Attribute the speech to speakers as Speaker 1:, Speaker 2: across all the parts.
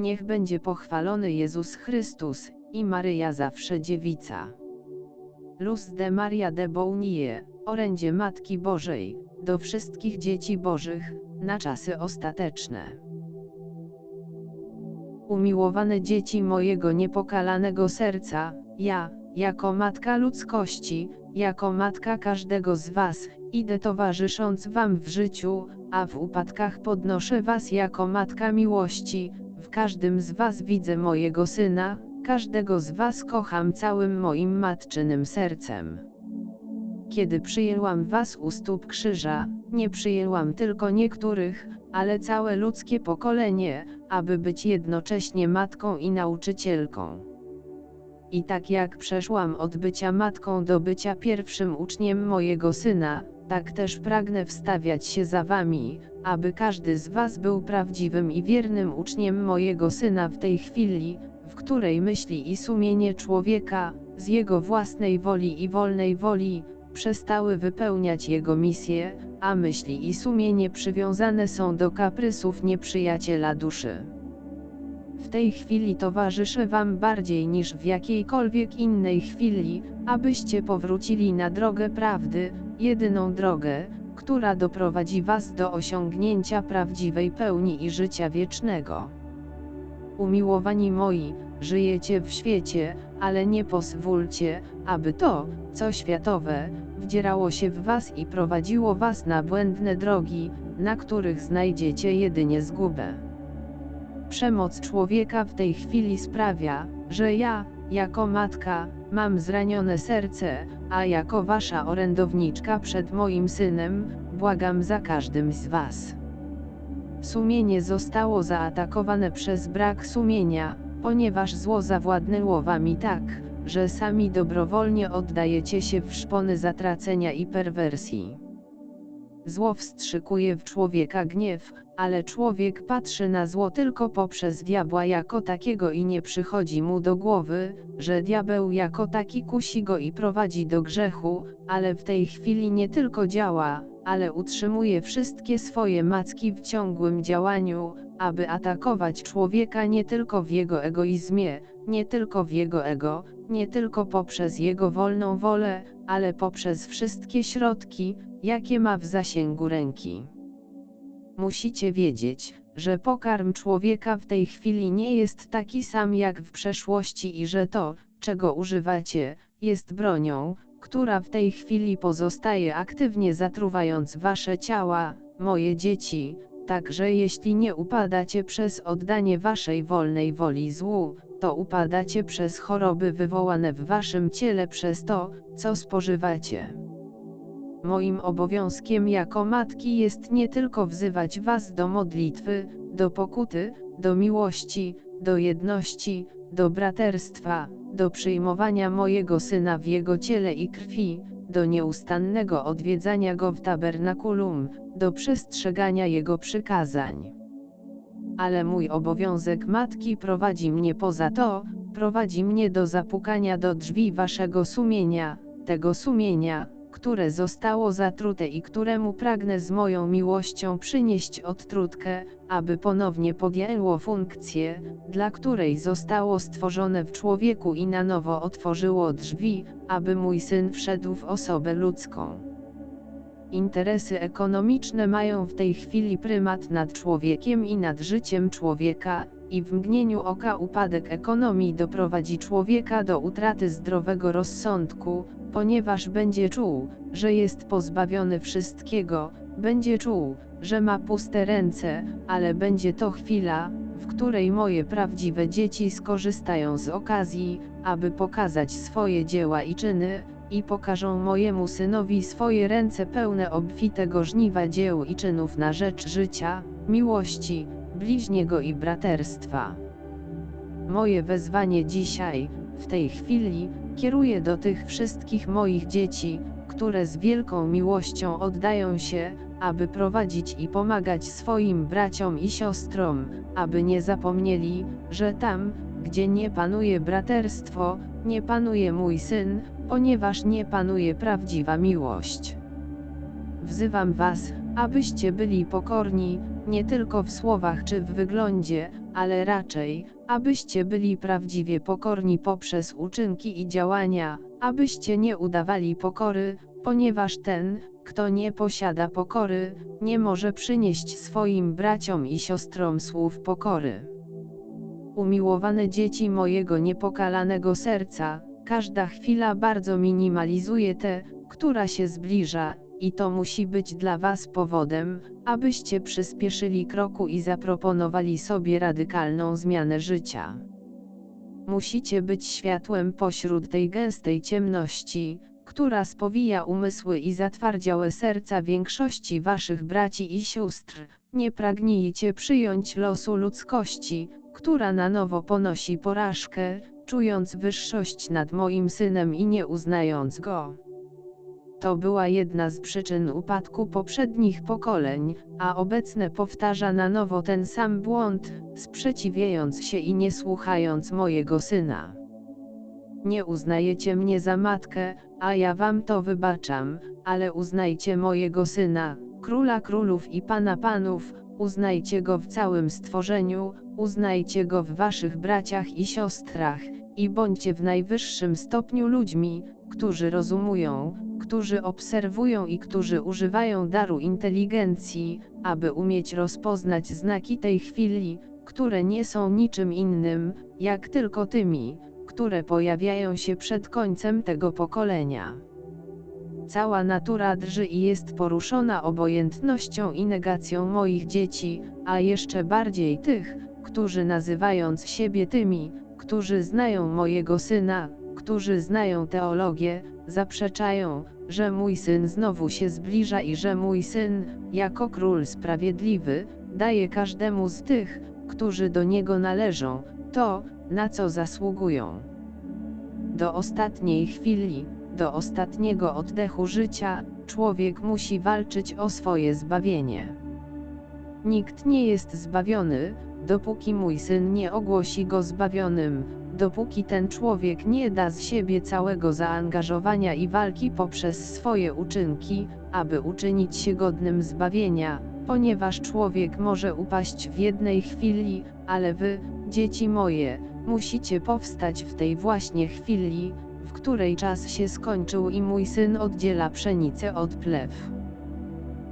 Speaker 1: Niech będzie pochwalony Jezus Chrystus, i Maryja zawsze dziewica. Luz de Maria de Bounie, orędzie Matki Bożej, do wszystkich dzieci Bożych, na czasy ostateczne. Umiłowane dzieci mojego niepokalanego serca, ja, jako matka ludzkości, jako matka każdego z was, idę towarzysząc wam w życiu, a w upadkach podnoszę was jako matka miłości, każdym z was widzę mojego syna, każdego z was kocham całym moim matczynym sercem. Kiedy przyjęłam was u stóp krzyża, nie przyjęłam tylko niektórych, ale całe ludzkie pokolenie, aby być jednocześnie matką i nauczycielką. I tak jak przeszłam od bycia matką do bycia pierwszym uczniem mojego syna, tak też pragnę wstawiać się za wami, aby każdy z was był prawdziwym i wiernym uczniem mojego syna w tej chwili, w której myśli i sumienie człowieka, z jego własnej woli i wolnej woli, przestały wypełniać jego misję, a myśli i sumienie przywiązane są do kaprysów nieprzyjaciela duszy. W tej chwili towarzyszę Wam bardziej niż w jakiejkolwiek innej chwili, abyście powrócili na drogę prawdy, jedyną drogę, która doprowadzi Was do osiągnięcia prawdziwej pełni i życia wiecznego. Umiłowani moi, żyjecie w świecie, ale nie pozwólcie, aby to, co światowe, wdzierało się w Was i prowadziło Was na błędne drogi, na których znajdziecie jedynie zgubę. Przemoc człowieka w tej chwili sprawia, że ja, jako matka, mam zranione serce, a jako wasza orędowniczka przed moim synem, błagam za każdym z was. Sumienie zostało zaatakowane przez brak sumienia, ponieważ zło zawładnęło wami tak, że sami dobrowolnie oddajecie się w szpony zatracenia i perwersji. Zło wstrzykuje w człowieka gniew, ale człowiek patrzy na zło tylko poprzez diabła jako takiego i nie przychodzi mu do głowy, że diabeł jako taki kusi go i prowadzi do grzechu, ale w tej chwili nie tylko działa, ale utrzymuje wszystkie swoje macki w ciągłym działaniu, aby atakować człowieka nie tylko w jego egoizmie, nie tylko w jego ego, nie tylko poprzez jego wolną wolę, ale poprzez wszystkie środki, jakie ma w zasięgu ręki. Musicie wiedzieć, że pokarm człowieka w tej chwili nie jest taki sam jak w przeszłości i że to, czego używacie, jest bronią, która w tej chwili pozostaje aktywnie zatruwając wasze ciała, moje dzieci, także jeśli nie upadacie przez oddanie waszej wolnej woli złu, to upadacie przez choroby wywołane w waszym ciele przez to, co spożywacie. Moim obowiązkiem jako matki jest nie tylko wzywać was do modlitwy, do pokuty, do miłości, do jedności, do braterstwa, do przyjmowania mojego syna w jego ciele i krwi, do nieustannego odwiedzania go w tabernakulum, do przestrzegania jego przykazań. Ale mój obowiązek matki prowadzi mnie poza to, prowadzi mnie do zapukania do drzwi waszego sumienia, tego sumienia, które zostało zatrute i któremu pragnę z moją miłością przynieść odtrutkę, aby ponownie podjęło funkcję, dla której zostało stworzone w człowieku i na nowo otworzyło drzwi, aby mój syn wszedł w osobę ludzką. Interesy ekonomiczne mają w tej chwili prymat nad człowiekiem i nad życiem człowieka, i w mgnieniu oka upadek ekonomii doprowadzi człowieka do utraty zdrowego rozsądku, ponieważ będzie czuł, że jest pozbawiony wszystkiego, będzie czuł, że ma puste ręce, ale będzie to chwila, w której moje prawdziwe dzieci skorzystają z okazji, aby pokazać swoje dzieła i czyny, i pokażą mojemu synowi swoje ręce pełne obfitego żniwa dzieł i czynów na rzecz życia, miłości, bliźniego i braterstwa. Moje wezwanie dzisiaj, w tej chwili, kieruję do tych wszystkich moich dzieci, które z wielką miłością oddają się, aby prowadzić i pomagać swoim braciom i siostrom, aby nie zapomnieli, że tam, gdzie nie panuje braterstwo, nie panuje mój syn, ponieważ nie panuje prawdziwa miłość. Wzywam Was, abyście byli pokorni, nie tylko w słowach czy w wyglądzie, ale raczej, abyście byli prawdziwie pokorni poprzez uczynki i działania, abyście nie udawali pokory, ponieważ ten, kto nie posiada pokory, nie może przynieść swoim braciom i siostrom słów pokory. Umiłowane dzieci mojego niepokalanego serca, każda chwila bardzo minimalizuje tę, która się zbliża, i to musi być dla Was powodem, abyście przyspieszyli kroku i zaproponowali sobie radykalną zmianę życia. Musicie być światłem pośród tej gęstej ciemności, która spowija umysły i zatwardziałe serca większości Waszych braci i sióstr. Nie pragnijcie przyjąć losu ludzkości, która na nowo ponosi porażkę, czując wyższość nad moim synem i nie uznając go. To była jedna z przyczyn upadku poprzednich pokoleń, a obecne powtarza na nowo ten sam błąd, sprzeciwiając się i nie słuchając mojego syna. Nie uznajecie mnie za matkę, a ja wam to wybaczam, ale uznajcie mojego syna, króla królów i pana panów, uznajcie go w całym stworzeniu, uznajcie go w waszych braciach i siostrach, i bądźcie w najwyższym stopniu ludźmi, którzy rozumują, którzy obserwują i którzy używają daru inteligencji, aby umieć rozpoznać znaki tej chwili, które nie są niczym innym, jak tylko tymi, które pojawiają się przed końcem tego pokolenia. Cała natura drży i jest poruszona obojętnością i negacją moich dzieci, a jeszcze bardziej tych, którzy nazywając siebie tymi, którzy znają mojego syna, którzy znają teologię, zaprzeczają, że mój syn znowu się zbliża i że mój syn, jako król sprawiedliwy, daje każdemu z tych, którzy do niego należą, to, na co zasługują. Do ostatniej chwili, do ostatniego oddechu życia, człowiek musi walczyć o swoje zbawienie. Nikt nie jest zbawiony, dopóki mój syn nie ogłosi go zbawionym, dopóki ten człowiek nie da z siebie całego zaangażowania i walki poprzez swoje uczynki, aby uczynić się godnym zbawienia, ponieważ człowiek może upaść w jednej chwili, ale wy, dzieci moje, musicie powstać w tej właśnie chwili, w której czas się skończył i mój syn oddziela pszenicę od plew.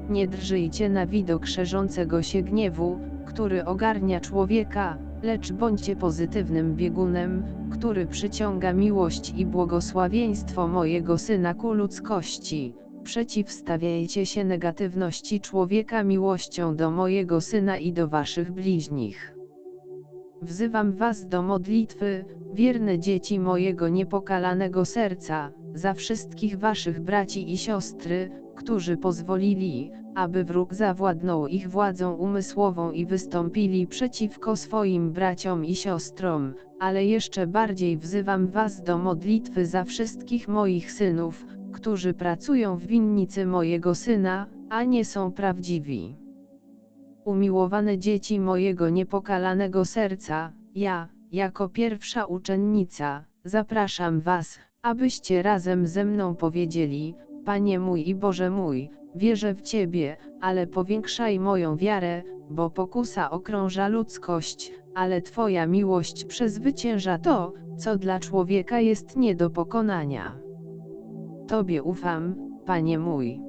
Speaker 1: Nie drżyjcie na widok szerzącego się gniewu, który ogarnia człowieka, lecz bądźcie pozytywnym biegunem, który przyciąga miłość i błogosławieństwo mojego syna ku ludzkości. Przeciwstawiajcie się negatywności człowieka miłością do mojego syna i do waszych bliźnich. Wzywam was do modlitwy, wierne dzieci mojego niepokalanego serca, za wszystkich waszych braci i siostry, którzy pozwolili, aby wróg zawładnął ich władzą umysłową i wystąpili przeciwko swoim braciom i siostrom, ale jeszcze bardziej wzywam was do modlitwy za wszystkich moich synów, którzy pracują w winnicy mojego syna, a nie są prawdziwi. Umiłowane dzieci mojego niepokalanego serca, ja, jako pierwsza uczennica, zapraszam was, abyście razem ze mną powiedzieli, Panie mój i Boże mój, wierzę w Ciebie, ale powiększaj moją wiarę, bo pokusa okrąża ludzkość, ale Twoja miłość przezwycięża to, co dla człowieka jest nie do pokonania. Tobie ufam, Panie mój.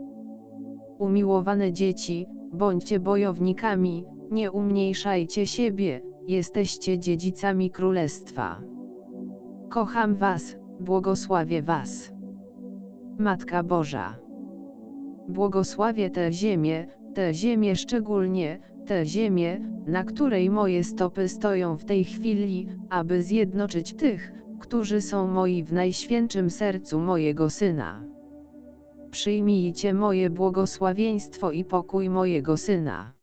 Speaker 1: Umiłowane dzieci, bądźcie bojownikami, nie umniejszajcie siebie, jesteście dziedzicami królestwa. Kocham Was, błogosławię Was. Matka Boża. Błogosławię tę ziemię, tę ziemię szczególnie, tę ziemię, na której moje stopy stoją w tej chwili, aby zjednoczyć tych, którzy są moi w najświętszym sercu mojego Syna. Przyjmijcie moje błogosławieństwo i pokój mojego Syna.